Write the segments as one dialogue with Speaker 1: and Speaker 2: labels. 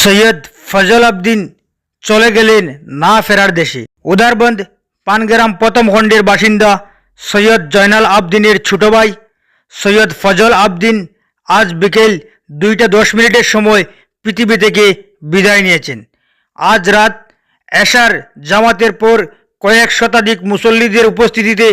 Speaker 1: সৈয়দ ফজল আবদিন চলে গেলেন না ফেরার দেশে। উদারবন্দ পানগ্রাম প্রথম খণ্ডের বাসিন্দা সৈয়দ জয়নাল আবদিনের ছোট ভাই সৈয়দ ফজল আবদিন আজ বিকেল দুইটা দশ মিনিটের সময় পৃথিবী থেকে বিদায় নিয়েছেন। আজ রাত এশার জামাতের পর কয়েক শতাধিক মুসল্লিদের উপস্থিতিতে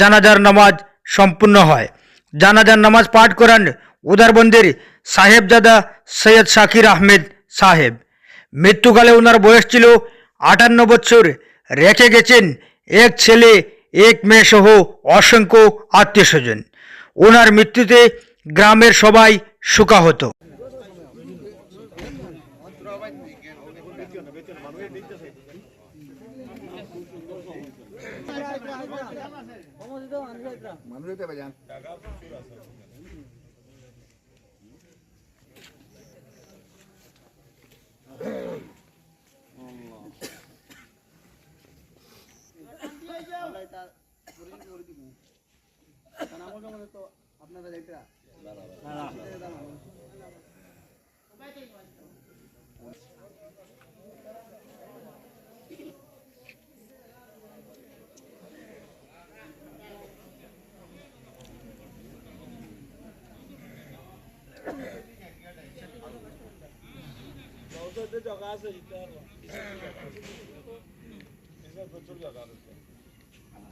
Speaker 1: জানাজার নামাজ সম্পূর্ণ হয়। জানাজার নামাজ পাঠ করান উদারবন্দের সাহেবজাদা সৈয়দ শাকির আহমেদ সাহেব। মৃত্যুকালে ওনার বয়স ছিল আটান্ন বছর। রেখে গেছেন এক ছেলে, এক মেয়ে সহ অসংখ্য আত্মীয় স্বজন ওনার মৃত্যুতে গ্রামের সবাই শোকাহত।
Speaker 2: মানুষ এটা মুরগি মুরগি মু কারণ আমার কাছে তো আপনারা দেখরা জগা আছে প্রচুর জগা আছে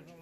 Speaker 2: Gracias,